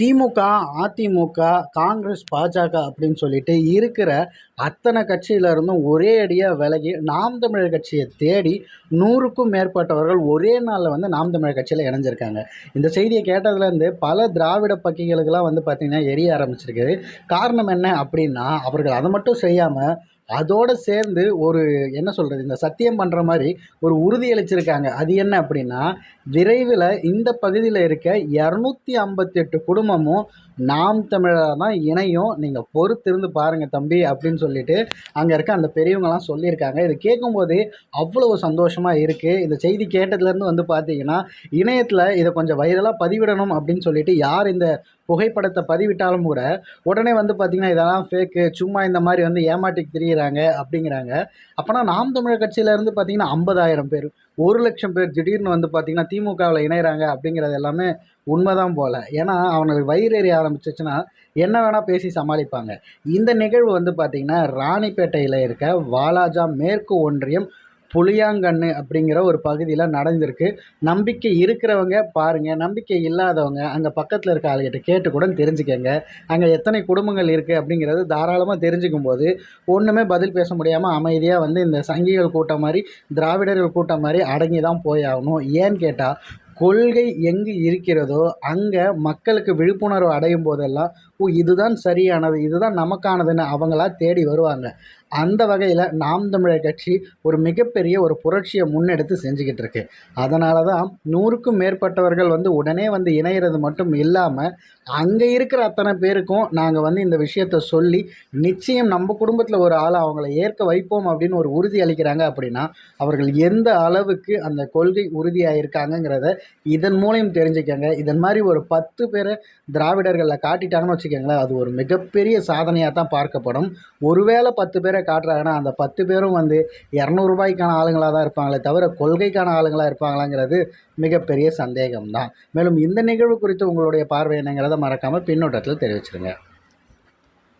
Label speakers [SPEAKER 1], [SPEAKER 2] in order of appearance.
[SPEAKER 1] திமுக அதிமுக காங்கிரஸ் பாஜக அப்படின்னு சொல்லிட்டு இருக்கிற அத்தனை கட்சியில இருந்தும் ஒரே அடியாக விலகி நாம் தமிழர் கட்சியை தேடி நூறுக்கும் மேற்பட்டவர்கள் ஒரே நாளில் வந்து நாம் தமிழர் கட்சியில் இணைஞ்சிருக்காங்க. இந்த செய்தியை கேட்டதுலேருந்து பல திராவிட பக்கிகளுக்கெல்லாம் வந்து பார்த்திங்கன்னா எரிய ஆரம்பிச்சிருக்குது. காரணம் என்ன அப்படின்னா அவர்கள் அதை மட்டும் செய்யாமல் அதோடு சேர்ந்து ஒரு என்ன சொல்கிறது இந்த சத்தியம் பண்ணுற மாதிரி ஒரு உறுதி அளிச்சிருக்காங்க. அது என்ன அப்படின்னா விரைவில் இந்த பகுதியில் இருக்க இரநூத்தி ஐம்பத்தெட்டு குடும்பமும் நாம் தமிழராக தான் இணையும். நீங்கள் பொறுத்திருந்து பாருங்கள் தம்பி அப்படின்னு சொல்லிட்டு அங்கே இருக்க அந்த பெரியவங்கலாம் சொல்லியிருக்காங்க. இது கேட்கும்போது அவ்வளவு சந்தோஷமாக இருக்குது இந்த செய்தி கேட்டதுலேருந்து வந்து பார்த்தீங்கன்னா இணையத்தில் இதை கொஞ்சம் வைரலாக பதிவிடணும் அப்படின்னு சொல்லிட்டு யார் இந்த புகைப்படத்தை பதிவிட்டாலும் கூட உடனே வந்து பார்த்திங்கன்னா இதெல்லாம் ஃபேக்கு சும்மா இந்த மாதிரி வந்து ஏமாட்டிக்கு திரியிறாங்க அப்படிங்கிறாங்க. அப்போனா நாம் தமிழர் கட்சியிலேருந்து பார்த்திங்கன்னா ஐம்பதாயிரம் பேர் ஒரு லட்சம் பேர் திடீர்னு வந்து பார்த்திங்கன்னா திமுகவில் இணைகிறாங்க அப்படிங்கிறது எல்லாமே உண்மைதான் போல். ஏன்னா அவனுக்கு வயிறு எறிய ஆரம்பிச்சிச்சுன்னா என்ன வேணால் பேசி சமாளிப்பாங்க. இந்த நிகழ்வு வந்து பார்த்திங்கன்னா ராணிப்பேட்டையில் இருக்க வாலாஜா மேற்கு ஒன்றியம் புளியாங்கண்ணு அப்படிங்கிற ஒரு பகுதியில் நடந்திருக்கு. நம்பிக்கை இருக்கிறவங்க பாருங்கள் நம்பிக்கை இல்லாதவங்க அங்கே பக்கத்தில் இருக்க ஆளுகிட்ட கேட்டு கூட தெரிஞ்சுக்கங்க. அங்கே எத்தனை குடும்பங்கள் இருக்குது அப்படிங்கிறது தாராளமாக தெரிஞ்சுக்கும் போது ஒன்றுமே பதில் பேச முடியாமல் அமைதியாக வந்து இந்த சங்கிகள் கூட்டம் மாதிரி திராவிடர்கள் கூட்டம் மாதிரி அடங்கி தான் போயாகணும். ஏன்னு கேட்டால் கொள்கை எங்கு இருக்கிறதோ அங்கே மக்களுக்கு விழிப்புணர்வு அடையும் போதெல்லாம் ஓ இதுதான் சரியானது இதுதான் நமக்கானதுன்னு அவங்களா தேடி வருவாங்க. அந்த வகையில் நாம் தமிழர் கட்சி ஒரு மிகப்பெரிய ஒரு புரட்சியை முன்னெடுத்து செஞ்சுக்கிட்டு இருக்கு. அதனால தான் நூறுக்கும் மேற்பட்டவர்கள் வந்து உடனே வந்து இணையிறது மட்டும் இல்லாமல் அங்கே இருக்கிற அத்தனை பேருக்கும் நாங்கள் வந்து இந்த விஷயத்த சொல்லி நிச்சயம் நம்ம குடும்பத்தில் ஒரு ஆளை அவங்கள ஏற்க வைப்போம் அப்படின்னு ஒரு உறுதி அளிக்கிறாங்க அப்படின்னா அவர்கள் எந்த அளவுக்கு அந்த கொள்கை உறுதியாக இருக்காங்கங்கிறத இதன் மூலியம் தெரிஞ்சுக்கங்க. இதன் மாதிரி ஒரு பத்து பேரை திராவிடர்களில் காட்டிட்டாங்கன்னு வச்சுக்கோங்களேன் அது ஒரு மிகப்பெரிய சாதனையாக தான் பார்க்கப்படும். ஒருவேளை பத்து பேரை பேரை காட்டுறாங்கன்னா அந்த பத்து பேரும் வந்து இரநூறுபாய்க்கான ஆளுங்களாக தான் இருப்பாங்களே தவிர கொள்கைக்கான ஆளுங்களாக இருப்பாங்களாங்கிறது மிகப்பெரிய சந்தேகம்தான். மேலும் இந்த நிகழ்வு குறித்து உங்களுடைய பார்வை என்னங்கிறத மறக்காமல் பின்னோட்டத்தில் தெரிவிச்சிருங்க.